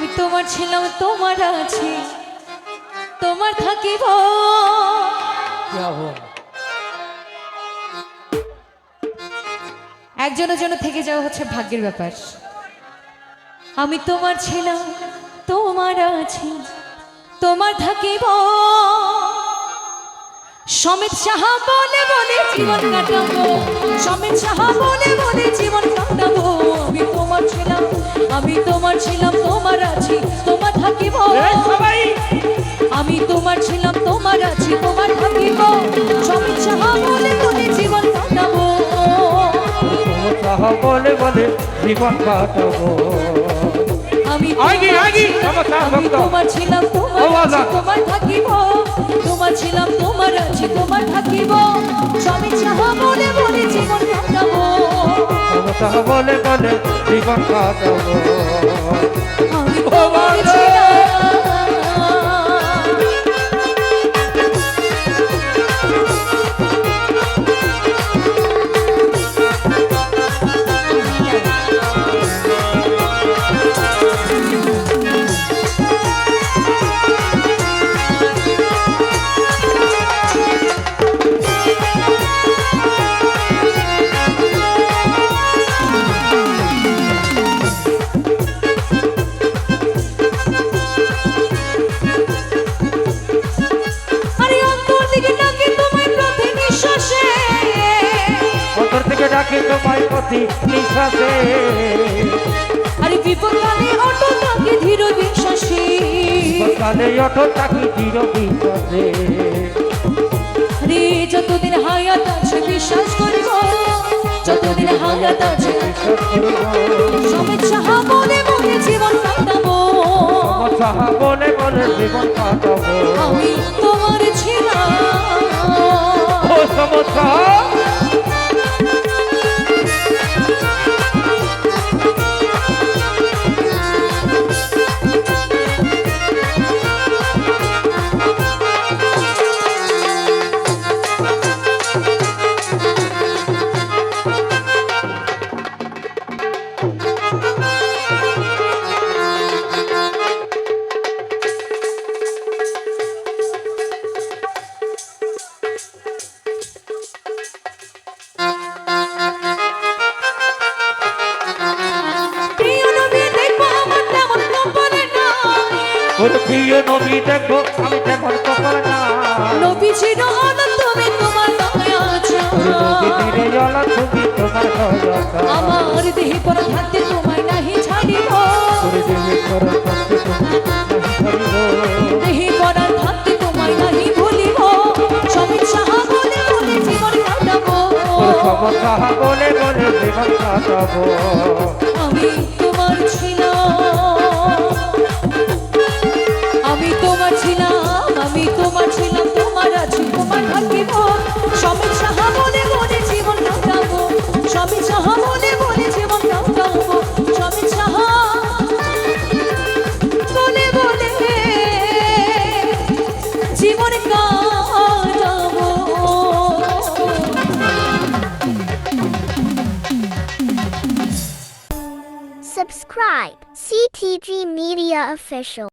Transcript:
আমি তোমার ছিলাম, তোমার আছি। তোমার থাকিব। একজনের জন্য থেকে যাওয়া হচ্ছে ভাগ্যের ব্যাপার। আমি তোমার ছিলাম, তোমার আছি, তোমার থাকিব। সমিত সাহা বলে বলে জীবন কাটাবো, সমিত সাহা বলে বলে জীবন কাটাবো। আমি তোমার ছিলাম, আমি তোমার ছিলাম আমি তোমার ছিলাম তোমার আছি তোমার থাকিব। সমিত সাহা বলে বলে জীবন কাটাবো। সাহা বলে বলে জীবন কাটাবো। আমি তোমার ছিলাম। তোমার ছিলাম তোমার আছি তোমার থাকিব। তোমার ছিলাম তোমার আছি তোমার থাকিব। স্বামী সাহা বলে বলে জীবন কাটাবো। বলে বলে জীবন কাটাবো। আমি তোমার থেকে ডাকি তোমায় প্রতি নিঃশ্বাসে। আরে বিপদকালে অটো থাকে ধীর বিশ্বাসে সকালে অটো থাকি ধীর বিশ্বাসে আরে যতদিন হায়াত আছে বিশ্বাস করিব যতদিন হায়াত আছে সমিত সাহা বলে বলে জীবন কাটাবো। সাহা বলে বলে জীবন কাটাবো। আমি তোমার ছিলাম ও সমস্যা ওর প্রিয় নবী দেখো আমি তেমন কপাল না। নবী ছিল অনন্ত তুমি তোমার দয়া আছে। নবী দিলে তুমি তোমার দয়াটা আমার দেহে পর থাকতে তোমায় নাহি ছাড়িব। দেহে থাকতে তোমায় নাহি ভুলিব। সমিত সাহা বলে বলে জীবন কাটাবো। সমস্যা বলে বলে জীবন কাটাবো। আমি তোমার ছিলাম। জীবন কাটাবো Subscribe CTG Media Official.